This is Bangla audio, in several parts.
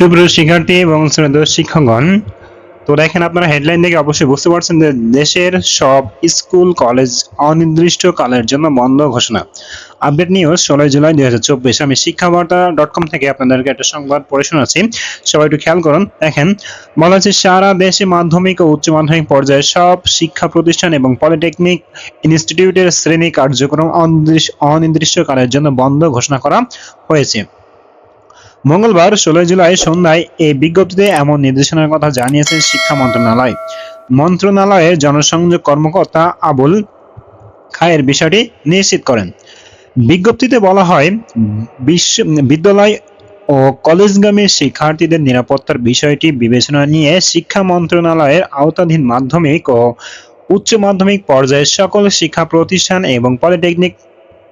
সুপ্রিয় শিক্ষার্থী এবং শ্রেণীয় শিক্ষকগণ, তো দেখেন আপনারা হেডলাইন দেখে অবশ্যই বুঝতে পারছেন যে দেশের সব স্কুল, কলেজ অনির্দিষ্ট কালের জন্য বন্ধ ঘোষণা। আপডেট নিউজ ষোলোই জুলাই দুই হাজার চব্বিশ। আমি শিক্ষাবার্তা ডট কম থেকে আপনাদেরকে একটা সংবাদ পড়ে শোনাচ্ছি। সবাই একটু খেয়াল করুন। দেখেন, বলা হচ্ছে সারা দেশে মাধ্যমিক ও উচ্চ মাধ্যমিক পর্যায়ে সব শিক্ষা প্রতিষ্ঠান এবং পলিটেকনিক ইনস্টিটিউটের শ্রেণি কার্যক্রম অনির্দিষ্ট- অনির্দিষ্টকালের জন্য বন্ধ ঘোষণা করা হয়েছে। মঙ্গলবার ষোলোই জুলাই সন্ধ্যায় এই বিজ্ঞপ্তিতে এমন নির্দেশনার কথা জানিয়েছে শিক্ষা মন্ত্রণালয়। মন্ত্রণালয়ের জনসংযোগ কর্মকর্তা আবুল খায়ের বিষয়টি নিশ্চিত করেন। বিজ্ঞপ্তিতে বলা হয়, বিশ্ব বিদ্যালয় ও কলেজগামী শিক্ষার্থীদের নিরাপত্তার বিষয়টি বিবেচনা নিয়ে শিক্ষা মন্ত্রণালয়ের আওতাধীন মাধ্যমিক ও উচ্চ মাধ্যমিক পর্যায়ের সকল শিক্ষা প্রতিষ্ঠান এবং পলিটেকনিক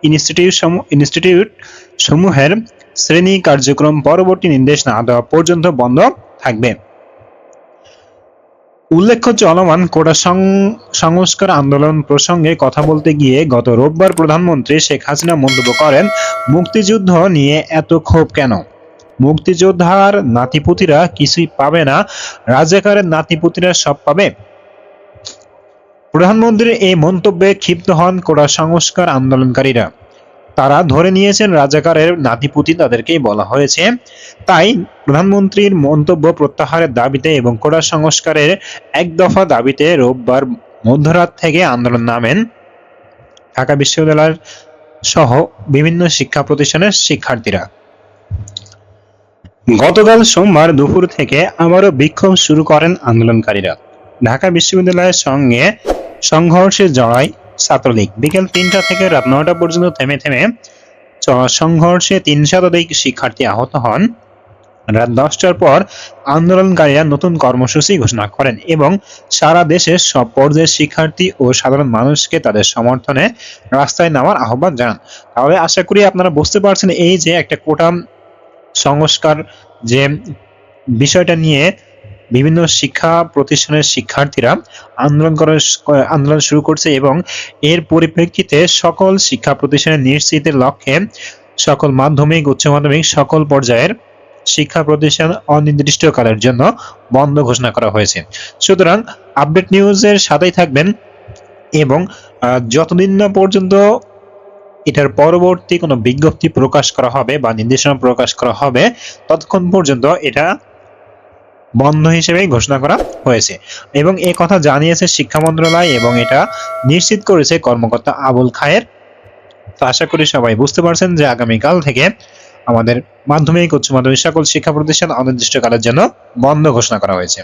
ইনস্টিটিউট ইনস্টিটিউট সমূহের শ্রেণি কার্যক্রম পরবর্তী নির্দেশ না দেওয়া পর্যন্ত বন্ধ থাকবে। উল্লেখ্য চলমান কোটা সংস্কার আন্দোলন প্রসঙ্গে কথা বলতে গিয়ে গত রোববার প্রধানমন্ত্রী শেখ হাসিনা মন্তব্য করেন, মুক্তিযুদ্ধ নিয়ে এত ক্ষোভ কেন? মুক্তিযোদ্ধার নাতিপুতিরা কিছুই পাবে না, রাজাকারের নাতিপুতিরা সব পাবে। প্রধানমন্ত্রীর এই মন্তব্যে ক্ষিপ্ত হন কোটা সংস্কার আন্দোলনকারীরা। তারা ধরে নিয়েছেন রাজাকারের নাতিপুতি তাদেরকেই বলা হয়েছে। তাই প্রধানমন্ত্রীর মন্তব্য প্রত্যাহারের দাবিতে এবং কোটা সংস্কারের এক দফা দাবিতে রোববার মধ্যরাত থেকে আন্দোলন নামেন। ঢাকা বিশ্ববিদ্যালয় সহ বিভিন্ন শিক্ষা প্রতিষ্ঠানের শিক্ষার্থীরা। গতকাল সোমবার দুপুর থেকে আবারও বিক্ষোভ শুরু করেন আন্দোলনকারীরা। ঢাকা বিশ্ববিদ্যালয়ের সঙ্গে সংঘর্ষে জড়ায় ছাত্রলীগ। বিকেল তিনটা থেকে রাত নয়টা পর্যন্ত থেমে থেমে সংঘর্ষে তিন শতাধিক শিক্ষার্থী আহত হন। রাত দশটার পর আন্দোলনকারীরা নতুন কর্মসূচি ঘোষণা করেন এবং সারা দেশের সব পর্যায়ের শিক্ষার্থী ও সাধারণ মানুষকে তাদের সমর্থনে রাস্তায় নামার আহ্বান জানান। তাহলে আশা করি আপনারা বুঝতে পারছেন এই যে একটা কোটাম সংস্কার যে বিষয়টা নিয়ে বিভিন্ন শিক্ষা প্রতিষ্ঠানের শিক্ষার্থীরা আন্দোলন করার আন্দোলন শুরু করছে এবং এর পরিপ্রেক্ষিতে সকল শিক্ষা প্রতিষ্ঠানের নিশ্চিতের লক্ষ্যে সকল মাধ্যমিক, উচ্চ মাধ্যমিক সকল পর্যায়ের শিক্ষা প্রতিষ্ঠান অনির্দিষ্টকালের জন্য বন্ধ ঘোষণা করা হয়েছে। সুতরাং আপডেট নিউজের সাথেই থাকবেন এবং যতদিন না পর্যন্ত এটার পরবর্তী কোনো বিজ্ঞপ্তি প্রকাশ করা হবে বা নির্দেশনা প্রকাশ করা হবে, ততক্ষণ পর্যন্ত এটা বন্ধ হিসেবে ঘোষণা করা হয়েছে। এবং এ কথা জানিয়েছে শিক্ষা মন্ত্রণালয় এবং এটা নিশ্চিত করেছে কর্মকর্তা আবুল খায়ের। তো আশা করি সবাই বুঝতে পারছেন যে আগামীকাল থেকে আমাদের মাধ্যমিক, উচ্চ মাধ্যমিক সকল শিক্ষা প্রতিষ্ঠান অনির্দিষ্টকালের জন্য বন্ধ ঘোষণা করা হয়েছে।